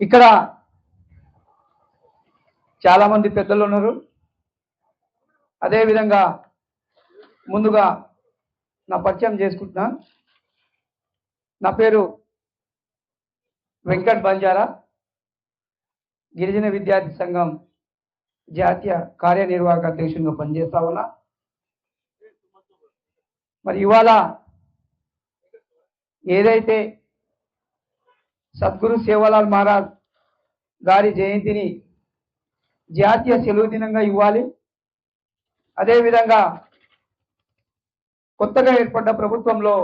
ఇక్కడ చాలామంది పెద్దలు ఉన్నారు. అదేవిధంగా ముందుగా నా పరిచయం చేసుకుంటున్నా. నా పేరు వెంకట్ బంజారా. గిరిజన విద్యార్థి సంఘం జాతీయ కార్యనిర్వాహక అధ్యక్షునిగా పనిచేస్తా ఉన్నా. మరి ఇవాళ ఏదైతే సద్గురు సేవలాల్ మహారాజ్ గారి జయంతిని జాతీయ సెలవు దినంగా ఇవ్వాలి. అదేవిధంగా కొత్తగా ఏర్పడ్డ ప్రభుత్వంలో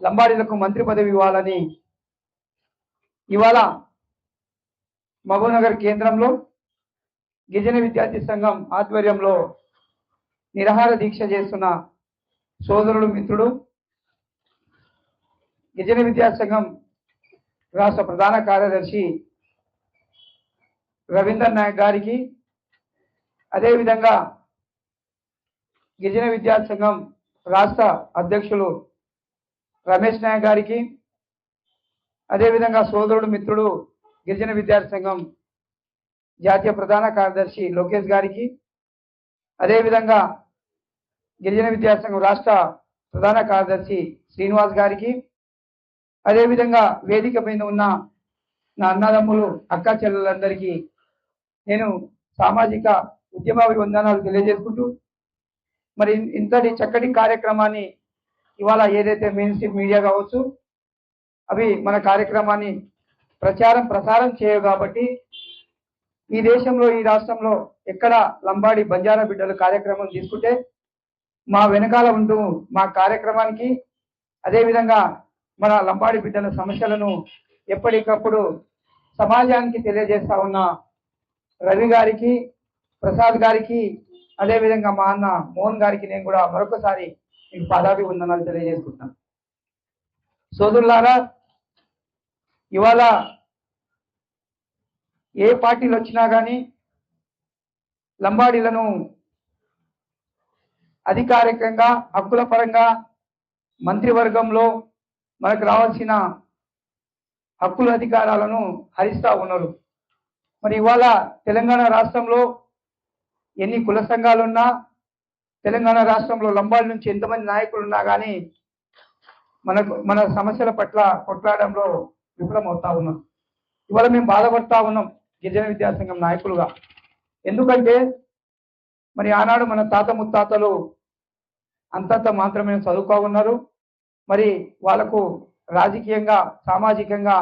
లంబాడీలకు మంత్రి పదవి ఇవ్వాలని ఇవాళ మహబూబ్నగర్ కేంద్రంలో గిరిజన విద్యార్థి సంఘం ఆధ్వర్యంలో నిరాహార దీక్ష చేస్తున్న సోదరుడు మిత్రుడు గిరిజన విద్యార్థి సంఘం రాష్ట్ర ప్రధాన కార్యదర్శి రవీందర్ నాయక్ గారికి. అదేవిధంగా గిరిజన విద్యాసంఘం సంఘం రాష్ట్ర అధ్యక్షులు రమేష్ నాయక్ గారికి. అదేవిధంగా సోదరుడు మిత్రుడు గిరిజన విద్యార్థి సంఘం జాతీయ ప్రధాన కార్యదర్శి లోకేష్ గారికి. అదేవిధంగా గిరిజన విద్యాసంఘం రాష్ట్ర ప్రధాన కార్యదర్శి శ్రీనివాస్ గారికి. అదేవిధంగా వేదిక పైన ఉన్న నా అన్నదమ్ములు అక్క చెల్లెలందరికీ నేను సామాజిక ఉద్యమాభివందనాలు తెలియజేసుకుంటూ మరి ఇంతటి చక్కటి కార్యక్రమాన్ని ఇవాళ ఏదైతే మెయిన్ స్ట్రీమ్ మీడియా కావచ్చు అవి మన కార్యక్రమాన్ని ప్రచారం ప్రసారం చేయవు కాబట్టి ఈ దేశంలో ఈ రాష్ట్రంలో ఎక్కడ లంబాడి బంజారా బిడ్డలు కార్యక్రమం తీసుకుంటే మా వెనకాల ఉంటూ మా కార్యక్రమానికి అదేవిధంగా మన లంబాడి బిడ్డల సమస్యలను ఎప్పటికప్పుడు సమాజానికి తెలియజేస్తా ఉన్న రవి గారికి ప్రసాద్ గారికి అదేవిధంగా మా అన్న మోహన్ గారికి నేను కూడా మరొకసారి మీకు పదాభి ఉందనాలు తెలియజేసుకుంటున్నాను. సోదరులారా ఇవాళ ఏ పార్టీలు వచ్చినా కానీ లంబాడీలను అధికారికంగా హక్కుల పరంగా మంత్రివర్గంలో మనకు రావాల్సిన హక్కుల అధికారాలను హరిస్తా ఉన్నారు. మరి ఇవాళ తెలంగాణ రాష్ట్రంలో ఎన్ని కుల సంఘాలున్నా తెలంగాణ రాష్ట్రంలో లంబాడి నుంచి ఎంతమంది నాయకులు ఉన్నా కానీ మనకు మన సమస్యల పట్ల కొట్లాడడంలో విఫలమవుతా ఉన్నాం. ఇవాళ మేము బాధపడతా ఉన్నాం గిరిజన విద్యాసంఘం నాయకులుగా. ఎందుకంటే మరి ఆనాడు మన తాత ముత్తాతలు అంతంత మాత్రమే చదువుకో ఉన్నారు. మరి వాళ్ళకు రాజకీయంగా సామాజికంగా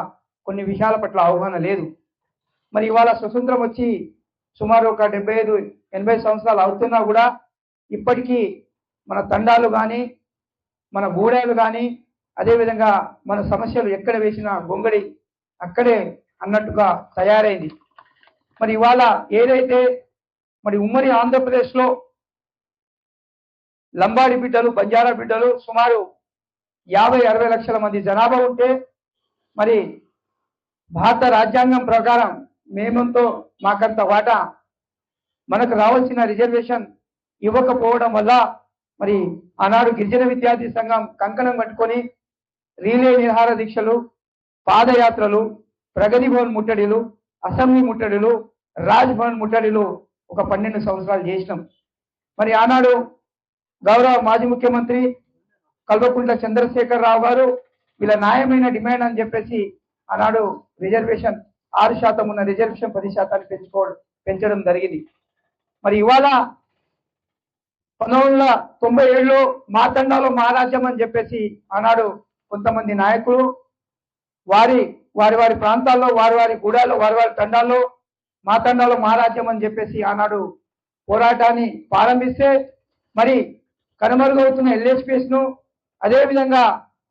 కొన్ని విషయాల పట్ల అవగాహన లేదు. మరి ఇవాళ స్వతంత్రం వచ్చి సుమారు ఒక డెబ్బై ఐదు ఎనభై సంవత్సరాలు అవుతున్నా కూడా ఇప్పటికీ మన తండాలు కానీ మన గూడాలు కానీ అదేవిధంగా మన సమస్యలు ఎక్కడ వేసిన గొంగడి అక్కడే అన్నట్టుగా తయారైంది. మరి ఇవాళ ఏదైతే మరి ఉమ్మడి ఆంధ్రప్రదేశ్లో లంబాడి బిడ్డలు బంజారా బిడ్డలు సుమారు యాభై అరవై లక్షల మంది జనాభా ఉంటే మరి భారత రాజ్యాంగం ప్రకారం మేమంతో మాకంత వాటా మనకు రావాల్సిన రిజర్వేషన్ ఇవ్వకపోవడం వల్ల మరి ఆనాడు గిరిజన విద్యార్థి సంఘం కంకణం కట్టుకొని రీలే నిహార దీక్షలు పాదయాత్రలు ప్రగతి భవన్ ముట్టడిలు అసెంబ్లీ ముట్టడిలు రాజ్ భవన్ ముట్టడిలు ఒక పన్నెండు సంవత్సరాలు చేసినాం. మరి ఆనాడు గౌరవ మాజీ ముఖ్యమంత్రి కల్వకుంట్ల చంద్రశేఖర్ రావు గారు వీళ్ళ న్యాయమైన డిమాండ్ అని చెప్పేసి ఆనాడు రిజర్వేషన్ ఆరు శాతం ఉన్న రిజర్వేషన్ పది శాతాన్ని పెంచుకోవడం పెంచడం జరిగింది. మరి ఇవాళ పంతొమ్మిది వందల తొంభై ఏడులో మాతండాలో మహారాజ్యం అని చెప్పేసి ఆనాడు కొంతమంది నాయకులు వారి వారి వారి ప్రాంతాల్లో వారి వారి గూడాల్లో వారి వారి తండాల్లో మాతండాలో మహారాజ్యం అని చెప్పేసి ఆనాడు పోరాటాన్ని ప్రారంభిస్తే మరి కనుమరుగవుతున్న ఎల్ఎస్పీఎస్ను అదేవిధంగా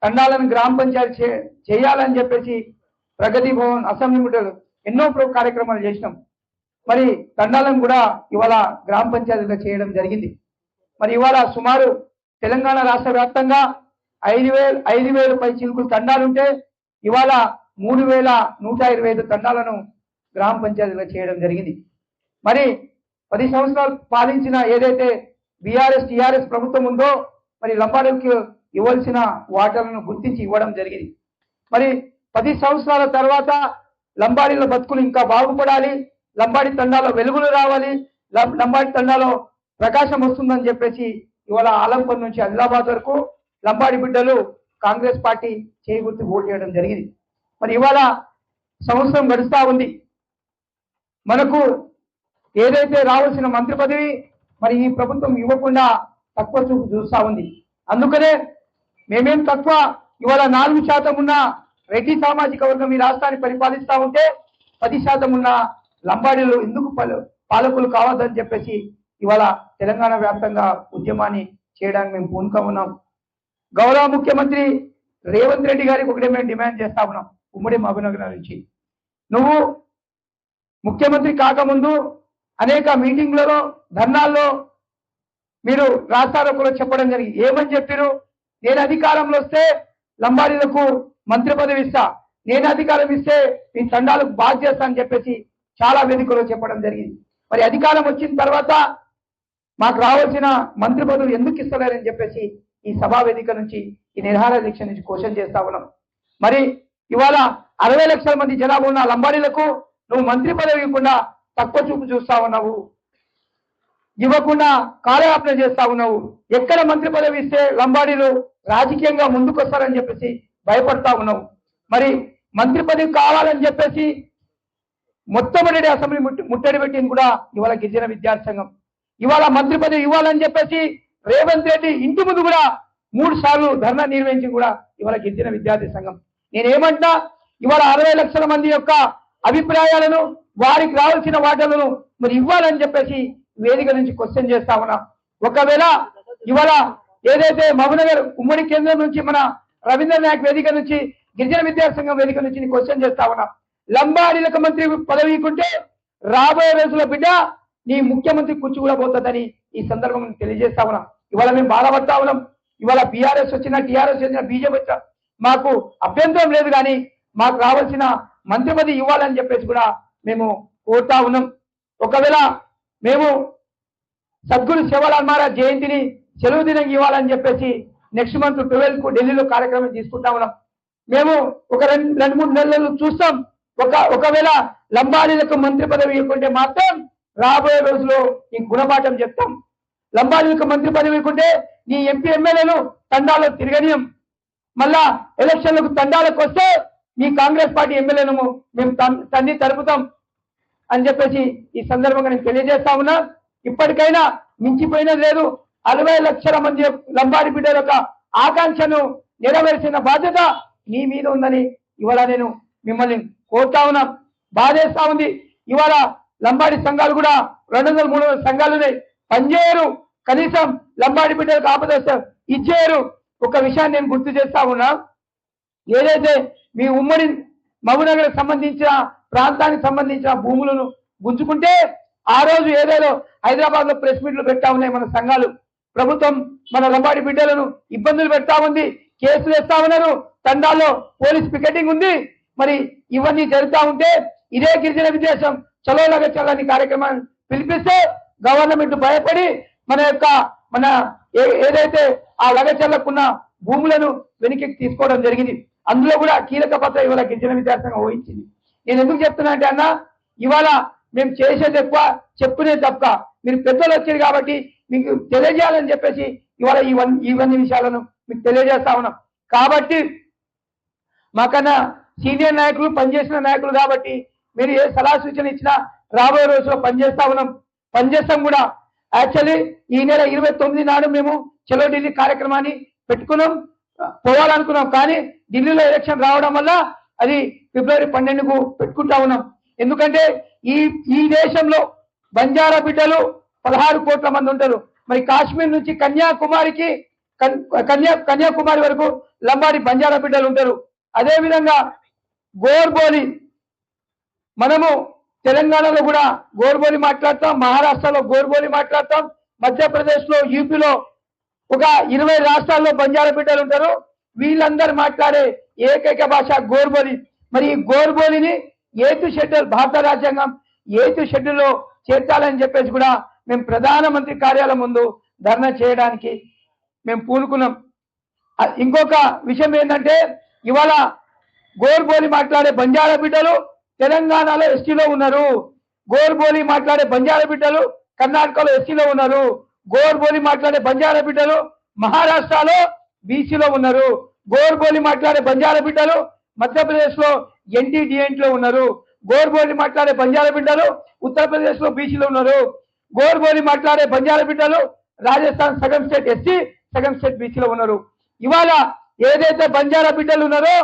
తండాలను గ్రామ పంచాయతీ చేయాలని చెప్పేసి ప్రగతి భవన్ అసెంబ్లీ ఎన్నో కార్యక్రమాలు చేసినాం. మరి తండాలను కూడా ఇవాళ గ్రామ పంచాయతీగా చేయడం జరిగింది. మరి ఇవాళ సుమారు తెలంగాణ రాష్ట్ర వ్యాప్తంగా ఐదు వేలు ఐదు వేల పై చిలుకులు తండాలుంటే ఇవాళ మూడు వేల నూట ఇరవై ఐదు తండాలను గ్రామ పంచాయతీగా చేయడం జరిగింది. మరి పది సంవత్సరాలు పాలించిన ఏదైతే బీఆర్ఎస్ టీఆర్ఎస్ ప్రభుత్వం ఉందో మరి లంబాడీకి ఇవ్వాల్సిన వాటాలను గుర్తించి ఇవ్వడం జరిగింది. మరి పది సంవత్సరాల తర్వాత లంబాడీల బతుకులు ఇంకా బాగుపడాలి లంబాడి తండాలో వెలుగులు రావాలి లంబాడి తండాలో ప్రకాశం వస్తుందని చెప్పేసి ఇవాళ ఆలంపూర్ నుంచి ఆదిలాబాద్ వరకు లంబాడి బిడ్డలు కాంగ్రెస్ పార్టీ చేయగుర్తి ఓటు చేయడం జరిగింది. మరి ఇవాళ సంవత్సరం గడుస్తూ ఉంది. మనకు ఏదైతే రావాల్సిన మంత్రి పదవి మరి ఈ ప్రభుత్వం ఇవ్వకుండా తక్కువ చూపు చూస్తూ ఉంది. అందుకనే మేమేం తక్కువ? ఇవాళ నాలుగు శాతం ఉన్న రెడ్డి సామాజిక వర్గం ఈ రాష్ట్రాన్ని పరిపాలిస్తా ఉంటే పది శాతం ఉన్న లంబాడీలు ఎందుకు పాల- పాలకులు కావద్దని చెప్పేసి ఇవాళ తెలంగాణ వ్యాప్తంగా ఉద్యమాన్ని చేయడానికి మేము పూనుకా ఉన్నాం. గౌరవ ముఖ్యమంత్రి రేవంత్ రెడ్డి గారికి ఒకటే మేము డిమాండ్ చేస్తా ఉన్నాం. ఉమ్మడి మహబూబ్నగర్ నుంచి. నువ్వు ముఖ్యమంత్రి కాకముందు అనేక మీటింగ్లలో ధర్నాల్లో మీరు రాస్తారోకలో చెప్పడం జరిగింది. ఏమని చెప్పారు నేను అధికారంలో వస్తే లంబాడీలకు మంత్రి పదవి ఇస్తా. నేను అధికారం ఇస్తే మీ తండాలకు బాధ చేస్తా అని చెప్పేసి చాలా వేదికలో చెప్పడం జరిగింది. మరి అధికారం వచ్చిన తర్వాత మాకు రావాల్సిన మంత్రి పదవులు ఎందుకు ఇస్తలేరని చెప్పేసి ఈ సభా వేదిక నుంచి ఈ నిర్హార దీక్ష నుంచి క్వశ్చన్ చేస్తా ఉన్నాం. మరి ఇవాళ అరవై లక్షల మంది జనాభా ఉన్న లంబాడీలకు నువ్వు మంత్రి పదవి ఇవ్వకుండా తక్కువ చూపు చూస్తా ఉన్నావు. ఇవ్వకుండా కాలయాపన చేస్తా ఉన్నావు. ఎక్కడ మంత్రి పదవి ఇస్తే లంబాడీలు రాజకీయంగా ముందుకొస్తారని చెప్పేసి భయపడతా ఉన్నావు. మరి మంత్రి పదవి కావాలని చెప్పేసి మొట్టమొదటి అసెంబ్లీ ముట్టడి పెట్టింది కూడా ఇవాళ గిరిజన విద్యార్థి సంఘం. ఇవాళ మంత్రి పదవి ఇవ్వాలని చెప్పేసి రేవంత్ రెడ్డి ఇంటి ముందు కూడా మూడు సార్లు ధర్నా నిర్వహించి కూడా ఇవాళ గిరిజన విద్యార్థి సంఘం. నేనేమంటా ఇవాళ అరవై లక్షల మంది యొక్క అభిప్రాయాలను వారికి రావాల్సిన వాటలను మరి ఇవ్వాలని చెప్పేసి వేదిక నుంచి క్వశ్చన్ చేస్తా ఉన్నా. ఒకవేళ ఇవాళ ఏదైతే మహబూనగర్ ఉమ్మడి కేంద్రం నుంచి మన రవీంద్ర నాయక్ వేదిక నుంచి గిరిజన విద్యాసంఘం సంఘం వేదిక నుంచి క్వశ్చన్ చేస్తా ఉన్నా. లంబాడీలకు మంత్రి పదవి రాబోయే రోజుల బిడ్డ నీ ముఖ్యమంత్రి కూర్చు కూడా పోతుందని ఈ సందర్భం తెలియజేస్తా ఉన్నాం. ఇవాళ మేము బాధపడతా ఉన్నాం. ఇవాళ బీఆర్ఎస్ వచ్చినా టీఆర్ఎస్ వచ్చినా బీజేపీ వచ్చినా మాకు అభ్యంతరం లేదు కానీ మాకు రావాల్సిన మంత్రి పదవి ఇవ్వాలని చెప్పేసి కూడా మేము కోరుతా ఉన్నాం. ఒకవేళ మేము సద్గురు శివలాల్ మహారాజ్ జయంతిని సెలవు దినం ఇవ్వాలని చెప్పేసి నెక్స్ట్ మంత్ ట్వెల్వ్కు ఢిల్లీలో కార్యక్రమం తీసుకుంటా ఉన్నాం. మేము ఒక రెండు రెండు మూడు నెలలు చూస్తాం. ఒక ఒకవేళ లంబాడీలకు మంత్రి పదవి ఇవ్వకుంటే మాత్రం రాబోయే రోజుల్లో ఈ గుణపాఠం చెప్తాం. లంబాడీలకు మంత్రి పదవి ఇవ్వకుంటే నీ ఎంపీ ఎమ్మెల్యేలు తండాలో తిరగనీయం. మళ్ళా ఎలక్షన్లకు తండాలకు వస్తే మీ కాంగ్రెస్ పార్టీ ఎమ్మెల్యేను మేము తండ్రి తరుపుతాం. అని చెప్పేసి ఈ సందర్భంగా నేను తెలియజేస్తా ఉన్నా. ఇప్పటికైనా మించిపోయినది లేదు. అరవై లక్షల మంది లంబాడి బిడ్డల యొక్క ఆకాంక్షను నెరవేర్చిన బాధ్యత నీ మీద ఉందని ఇవాళ నేను మిమ్మల్ని కోరుతా ఉన్నా. బాధేస్తా ఉంది. ఇవాళ లంబాడి సంఘాలు కూడా రెండు వందల మూడు వందల సంఘాలు ఉన్నాయి పనిచేయరు. కనీసం లంబాడి బిడ్డలకు ఆపద ఇచ్చేయరు. ఒక విషయాన్ని నేను గుర్తు చేస్తా ఉన్నా. ఏదైతే మీ ఉమ్మడి మహబూబ్నగర్ సంబంధించిన ప్రాంతానికి సంబంధించిన భూములను గుంజుకుంటే ఆ రోజు ఏదేదో హైదరాబాద్లో ప్రెస్ మీట్లు పెట్టా ఉన్నాయి మన సంఘాలు. ప్రభుత్వం మన లంబాడి బిడ్డలను ఇబ్బందులు పెడతా ఉంది కేసులు వేస్తా ఉన్నారు తండాల్లో పోలీస్ పికెటింగ్ ఉంది. మరి ఇవన్నీ జరుగుతా ఉంటే ఇదే గిరిజన విదేశం చలో చల్లని కార్యక్రమాన్ని పిలిపిస్తే గవర్నమెంట్ భయపడి మన యొక్క మన ఏ- ఏదైతే ఆ లగచల్లకున్న భూములను వెనక్కి తీసుకోవడం జరిగింది. అందులో కూడా కీలక పాత్ర ఇవాళ గిరిజన విద్యార్థంగా వహించింది. నేను ఎందుకు చెప్తున్నా అంటే అన్న ఇవాళ మేము చేసేది ఎక్కువ చెప్పునే తప్ప మీరు పెద్దలు వచ్చారు కాబట్టి మీకు తెలియజేయాలని చెప్పేసి ఇవాళ ఇవన్నీ ఇవన్నీ విషయాలను మీకు తెలియజేస్తా ఉన్నాం. కాబట్టి మాకన్నా సీనియర్ నాయకులు పనిచేసిన నాయకులు కాబట్టి మీరు ఏ సలహా సూచన ఇచ్చినా రాబోయే రోజుల్లో పనిచేస్తా ఉన్నాం. పనిచేస్తాం కూడా. యాక్చువల్లీ ఈ నెల ఇరవై తొమ్మిది నాడు మేము చలో ఢిల్లీ కార్యక్రమాన్ని పెట్టుకున్నాం పోవాలనుకున్నాం. కానీ ఢిల్లీలో ఎలక్షన్ రావడం వల్ల అది ఫిబ్రవరి పన్నెండుకు పెట్టుకుంటా ఉన్నాం. ఎందుకంటే ఈ ఈ దేశంలో బంజారా బిడ్డలు పదహారు కోట్ల మంది ఉంటారు. మరి కాశ్మీర్ నుంచి కన్యాకుమారికి కన్- కన్యా కన్యాకుమారి వరకు లంబాడి బంజారా బిడ్డలు ఉంటారు. అదేవిధంగా గోర్బోలి మనము తెలంగాణలో కూడా గోర్బోలి మాట్లాడతాం మహారాష్ట్రలో గోర్బోలి మాట్లాడతాం మధ్యప్రదేశ్లో యూపీలో ఒక ఇరవై రాష్ట్రాల్లో బంజారా బిడ్డలు ఉంటారు. వీళ్ళందరూ మాట్లాడే ఏకైక భాష గోర్బోలి మరి ఈ గోరుబోలిని ఏతు షెడ్యూల్ భారత రాజ్యాంగం ఏతు షెడ్యూల్లో చేర్చాలని చెప్పేసి కూడా మేము ప్రధానమంత్రి కార్యాలయం ముందు ధర్నా చేయడానికి మేము పూనుకున్నాం. ఇంకొక విషయం ఏంటంటే ఇవాళ గోరుబోలి మాట్లాడే బంజారా బిడ్డలు తెలంగాణలో ఎస్టీలో ఉన్నారు. గోరుబోలి మాట్లాడే బంజారా బిడ్డలు కర్ణాటకలో ఎస్సీలో ఉన్నారు. గోర్బోలి మాట్లాడే బంజారా బిడ్డలు మహారాష్ట్రలో బీసీలో ఉన్నారు. గోరుబోలి మాట్లాడే బంజారా బిడ్డలు మధ్యప్రదేశ్లో ఎన్టీడీఎంట్లో ఉన్నారు. గోర్బోలి మాట్లాడే బంజారా బిడ్డలు ఉత్తరప్రదేశ్లో బీసీలో ఉన్నారు. గోర్బోలి మాట్లాడే బంజారా బిడ్డలు రాజస్థాన్ సగం స్టేట్ ఎస్సీ సగం స్టేట్ బీసీలో ఉన్నారు. ఇవాళ ఏదైతే బంజారా బిడ్డలు ఉన్నారో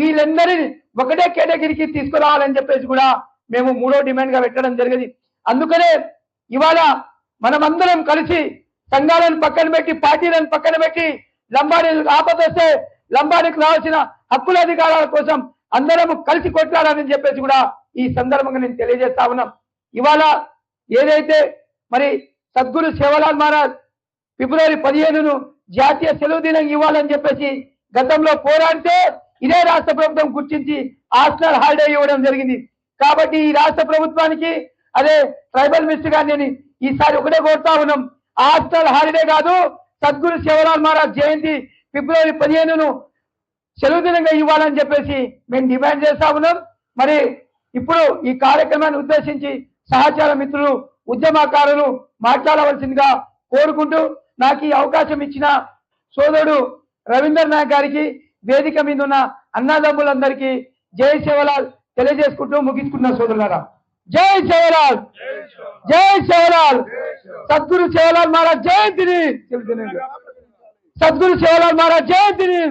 వీళ్ళందరినీ ఒకటే కేటగిరీకి తీసుకురావాలని చెప్పేసి కూడా మేము మూడో డిమాండ్గా పెట్టడం జరిగింది. అందుకనే ఇవాళ మనమందరం కలిసి సంఘాలను పక్కన పెట్టి పార్టీలను పక్కన పెట్టి లంబాడీలకు ఆపదొస్తే లంబాడీకి రావాల్సిన హక్కుల అధికారాల కోసం అందరం కలిసి కొట్లాడాలని చెప్పేసి కూడా ఈ సందర్భంగా నేను తెలియజేస్తా ఉన్నాం. ఇవాళ ఏదైతే మరి సద్గురు సేవలాల్ మహారాజ్ ఫిబ్రవరి పదిహేనును జాతీయ సెలవు దినం ఇవ్వాలని చెప్పేసి గతంలో పోరాడితే ఇదే రాష్ట్ర ప్రభుత్వం గుర్తించి ఆస్నల్ హాలిడే ఇవ్వడం జరిగింది. కాబట్టి ఈ రాష్ట్ర ప్రభుత్వానికి అదే ట్రైబల్ మినిస్టర్ గారిని నేను ఈసారి ఒకటే కోరుతా ఉన్నాం. ఆస్నల్ హాలిడే కాదు సద్గురు శివలాల్ మహారాజ్ జయంతి ఫిబ్రవరి పదిహేనును సెలవు దినంగా ఇవ్వాలని చెప్పేసి మేము డిమాండ్ చేస్తా ఉన్నాం. మరి ఇప్పుడు ఈ కార్యక్రమాన్ని ఉద్దేశించి సహచార మిత్రులు ఉద్యమకారులు మాట్లాడవలసిందిగా కోరుకుంటూ నాకు ఈ అవకాశం ఇచ్చిన సోదరుడు రవీందర్ నాయక్ గారికి వేదిక మీద ఉన్న అన్నదమ్ములందరికీ జై శివలాల్ తెలియజేసుకుంటూ ముగించుకున్న సోదరులారా. జై శివలాల్! జై శివలాల్! సద్గురు శివలాల్ మహారాజ్ జయంతిని! సద్గురు శివలాల్ మహారాజ్ జయంతిని!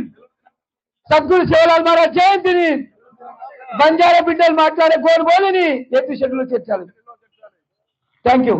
సద్గురు శివలాల్ మహారాజ్ జయంతిని బంజారా బిడ్డలు మాట్లాడే గోరుగోలని ఎత్తు షెడ్యూల్ చేర్చాలి. Thank you.